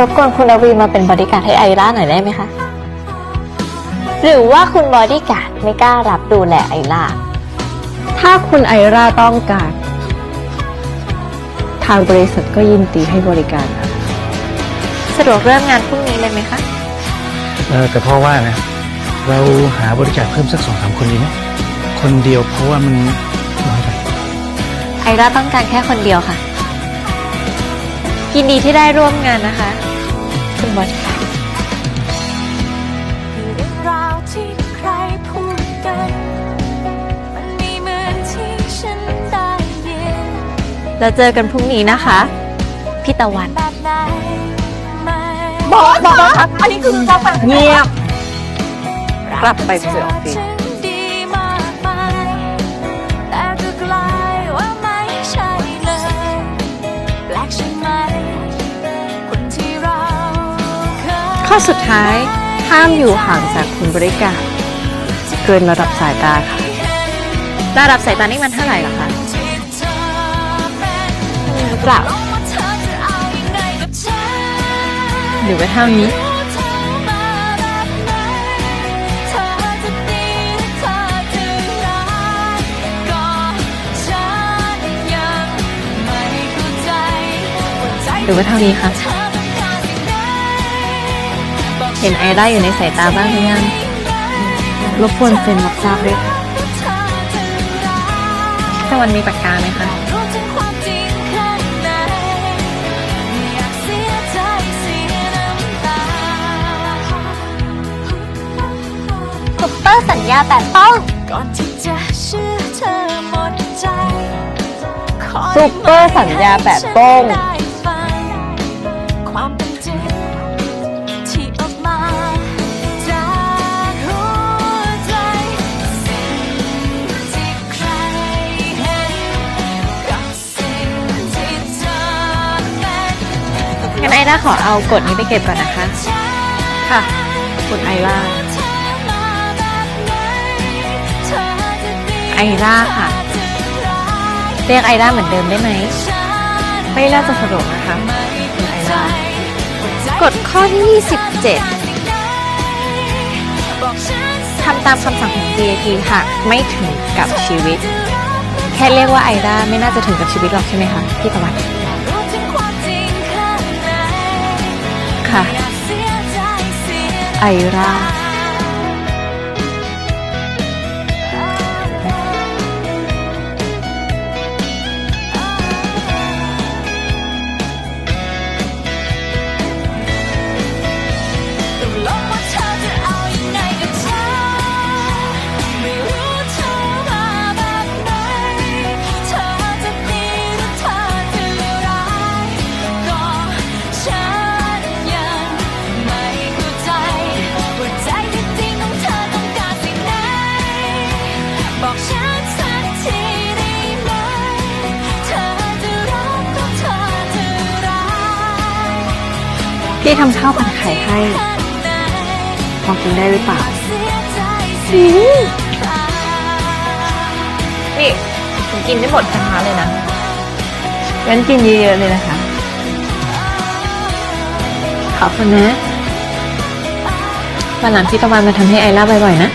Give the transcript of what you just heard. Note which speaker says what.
Speaker 1: รบกวนคุณอวีมาเป็นบอดี้การ์ดให้ไอร่าหน่อยได้ไหมคะ หรือว่าคุณบอดี้การ์ดไม่กล้ารับดูแลไอร่า
Speaker 2: ถ้าคุณไอราต้องการ ทางบริษัทก็ยินดีให้บริการค่ะ
Speaker 1: สะดวกเริ่มงานพรุ่งนี้เลยไหมคะ
Speaker 3: เออแต่พ่อว่านะ เราหาบริการเพิ่มสักสองสามคนดีไหมคนเดียวเพราะว่ามันน้อยไป
Speaker 1: ไอร่าต้องการแค่คนเดียวค่ะ ยินดีที่ได้ร่วมงานนะคะ คุณบอดี้การ์ด
Speaker 4: คือเรื่องราวที่ใครพูดกันมันมีเหมือนที่ฉันได้ยิน
Speaker 1: แล้วเจอกันพรุ่งนี้นะคะ พี่ตะวัน
Speaker 4: แบบไหนไม่
Speaker 2: บอกบอกครับ อันนี้คือเราแบบเงียบ กลับไปที่ออฟฟิศ ข้อสุดท้ายห้ามอยู่ห่างจากคุณบริการเกินระดับสายตาค่ะ
Speaker 1: ระดับสายตานี่มันเท่าไหร่ล่ะคะ
Speaker 4: ที่เธอเป็น
Speaker 1: มีหรือเปล่า
Speaker 4: ลงว่าเธอจะเอายังไงกับฉัน
Speaker 2: หรือว่าเท่านี้
Speaker 4: รู้เธอมาแบบไหนเธอจะดีเธอจะร้ายก็ฉันยังไม่เข้าใจว่าใจ
Speaker 2: หรือว่าเท่านี้คะ
Speaker 4: เห็
Speaker 1: นไอร่าอยู่ในสายตาบ้างหรือยัง
Speaker 2: รบกวนเซ็นรับทราบด้วยค่ะ
Speaker 4: เธอจะร้าย
Speaker 1: ตะวันมีปากกาไหมคะ
Speaker 4: รู้ถึงความจริงข้างในไม่อยากเสียใจเสียน้ำตา
Speaker 1: ซุปเปอร์สัญญาแต่ต้อง
Speaker 4: ก่อนที่จะเชื่อเธอหมดใจขอ
Speaker 2: ซุปเปอร์สัญญาแปะโป้ง
Speaker 4: ฉันได้ฟัง นงั้น
Speaker 1: ไอร่าขอเอากฎนี้ไปเก็บก่อนนะคะ
Speaker 2: ค่ะคุณไอรา
Speaker 1: ไอร่าค่ะ เรียกไอร่าเหมือนเดิมได้ไหม
Speaker 2: ไม่น่าจะสะดวกนะคะคุณไอรา
Speaker 1: กฎข้อที่ 27ทำตามคำสั่งของ DAP ค่ะไม่ถึงกับชีวิต แค่เรียกว่าไอร่าไม่น่าจะถึงกับชีวิตหรอกใช่ไหมคะ พี่ตะวัน
Speaker 2: ไอรา
Speaker 4: บอกฉันสักทีได้ไหมเธอจะรักก็เธอจะร้าย
Speaker 2: พี่ทำข้าวผัดไข่ให้พอกินได้หรือเปล่า
Speaker 1: นี่ผมกินได้หมดกระทะเลยนะ
Speaker 2: งั้นกินเยอะๆเลยนะคะ
Speaker 1: ขอบคุณนะวันหลังพี่ตะวันมาทำให้ไอร่าบ่อยๆนะ